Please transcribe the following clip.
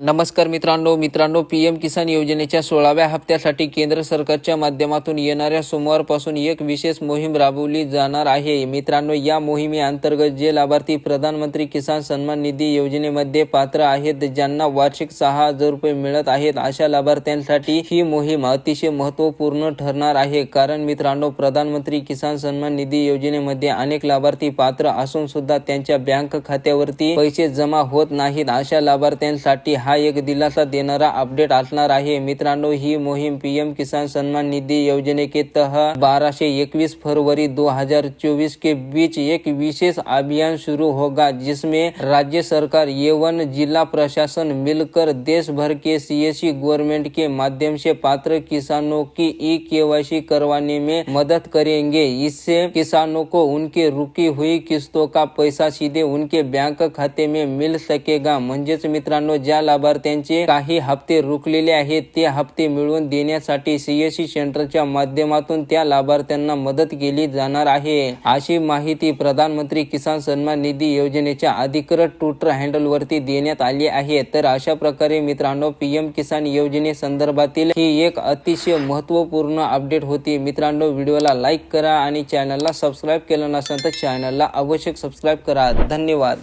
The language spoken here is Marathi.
नमस्कार मित्रांनो मित्रांनो पी एम किसान योजनेच्या सोळाव्या हप्त्यासाठी केंद्र सरकारच्या माध्यमातून येणाऱ्या सोमवारपासून एक विशेष मोहीम राबवली जाणार आहे. मित्रांनो या मोहिमेअंतर्गत जे लाभार्थी प्रधानमंत्री किसान सन्मान निधी योजनेमध्ये पात्र आहेत ज्यांना वार्षिक सहा हजार रुपये मिळत आहेत अशा लाभार्थ्यांसाठी ही मोहीम अतिशय महत्त्वपूर्ण ठरणार आहे. कारण मित्रांनो प्रधानमंत्री किसान सन्मान निधी योजनेमध्ये अनेक लाभार्थी पात्र असून सुद्धा त्यांच्या बँक खात्यावरती पैसे जमा होत नाहीत अशा लाभार्थ्यांसाठी हा एक दिलासा देणारा अपडेट असणार आहे. मित्रांनो, ही मोहीम पीएम किसान सन्मान निधि योजने के तहत बारह से इक्कीस फरवरी 2024 के बीच एक विशेष अभियान शुरू होगा, जिसमें राज्य सरकार एवं जिला प्रशासन, मिलकर देश भर के सीएससी गवर्नमेंट के माध्यम से पात्र किसानों की ई केवाईसी करवाने में मदद करेंगे। इससे किसानों को उनके रुकी हुई किस्तों का पैसा सीधे उनके बैंक खाते में मिल सकेगा। म्हणजेच मित्रांनो ज्या लाभार्थ्यांचे काही हप्ते रुकलेले आहेत. ते हप्ते मिळवून देण्यासाठी सीएससी सेंटरच्या माध्यमातून त्या लाभार्थ्यांना मदत केली जाणार आहे. अशी माहिती प्रधानमंत्री किसान सन्मान निधी योजनेच्या अधिकृत ट्विटर हँडल वरती देण्यात आली आहे. तर अशा प्रकारे मित्रांनो पीएम किसान योजने संदर्भातील ही एक अतिशय महत्त्वपूर्ण अपडेट होती. मित्रांनो व्हिडिओला लाईक करा आणि चॅनलला सबस्क्राईब केलं नसेल तर चॅनलला आवश्यक सबस्क्राईब करा. धन्यवाद.